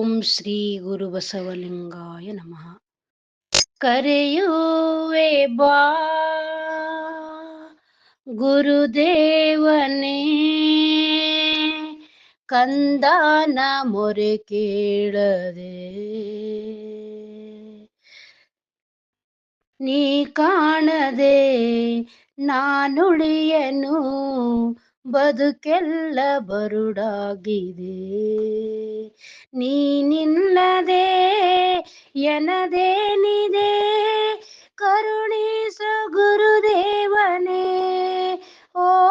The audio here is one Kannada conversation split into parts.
ಓಂ ಶ್ರೀ ಗುರು ಬಸವಲಿಂಗಾಯ ನಮಃ. ಕರೆಯುವೆ ಬಾ. ಗುರುದೇವನೇ ಕಂದಾನ ಮೊರೆ ಕೇಳದೆ. ನೀ ಕಾಣದೆ ನಾನುಳಿಯನು ಬದುಕೆಲ್ಲ ಬರುಡಾಗಿದೆ. ನೀನಿಲ್ಲದೆ ಎನದೇನಿದೆ? ಕರುಣಿಸು ಗುರುದೇವನೇ. ಓ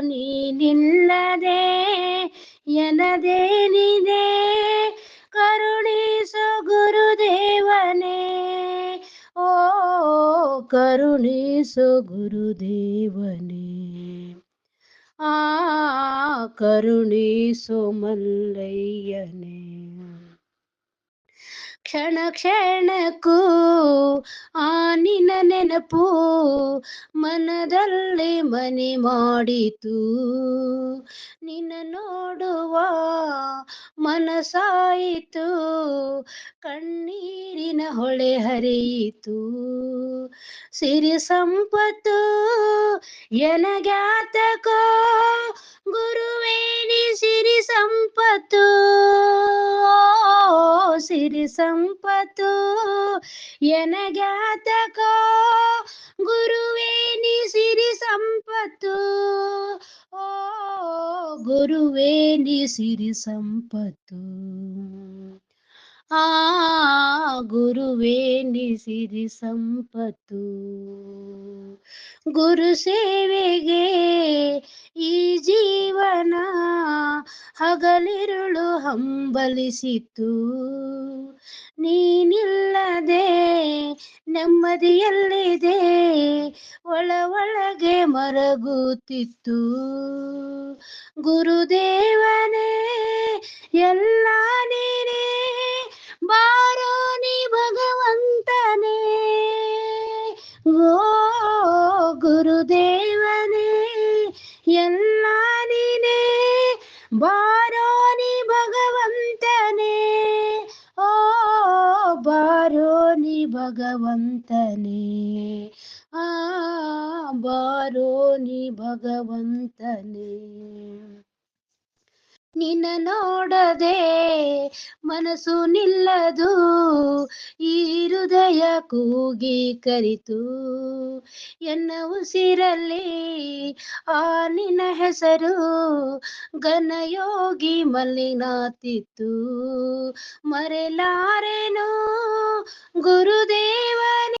ನೀನಿಲ್ಲದೆ ಎನದೇನಿದೆ? ಕರುಣಿಸು ಗುರುದೇವನೇ. ಓ ಕರುಣಿಸು ಗುರುದೇವನೇ. ಆ ಕರುಣಿಸು ಮಲ್ಲಯ್ಯನೇ ಕ್ಷಣ ಕ್ಷಣಕ್ಕೂ ಆ ನಿನ್ನ ನೆನಪು ಮನದಲ್ಲಿ ಮನೆ ಮಾಡಿತು. ನಿನ್ನ ನೋಡುವ ಮನಸಾಯಿತು ಕಣ್ಣೀರಿನ ಹೊಳೆ ಹರಿಯಿತು. ಸಿರಿ ಸಂಪತ್ತು ಎನಗ್ಯಾತಕೋ ಸಿರಿ ಸಂಪತ್ತು ಎನಗ್ಯಾತಕೋ? ಗುರುವೇನಿ ಸಿರಿ ಸಂಪತ್ತು. ಓ ಗುರುವೇನಿ ಸಿರಿ ಸಂಪತ್ತು. ಆ ಗುರುವೇನಿ ಸಿರಿ ಸಂಪತ್ತು. ಗುರು ಸೇವೆಗೆ ಈ ಜೀವನ ಹಗಲಿರುಳು ಹಂಬಲಿಸಿತು ನೀನಿಲ್ಲದೆ ನೆಮ್ಮದಿಯಲ್ಲಿದೆ ಒಳ ಒಳಗೆ ಮರಗುತ್ತಿತ್ತು. ಗುರುದೇವನೇ ಭಗವಂತನೇ. ಆ ಬಾರೋ ನೀ ಭಗವಂತನೇ. ನಿನ್ನ ನೋಡದೆ ಮನಸ್ಸು ನಿಲ್ಲದು. ಹೃದಯ ಕೂಗಿ ಕರಿತು. ಎನ್ನ ಉಸಿರಲ್ಲಿ ಆ ನಿನ್ನ ಹೆಸರು ಘನಯೋಗಿ ಮಲ್ಲಿನಾತಿತ್ತು. ಮರೆಲಾರೆನು ಗುರು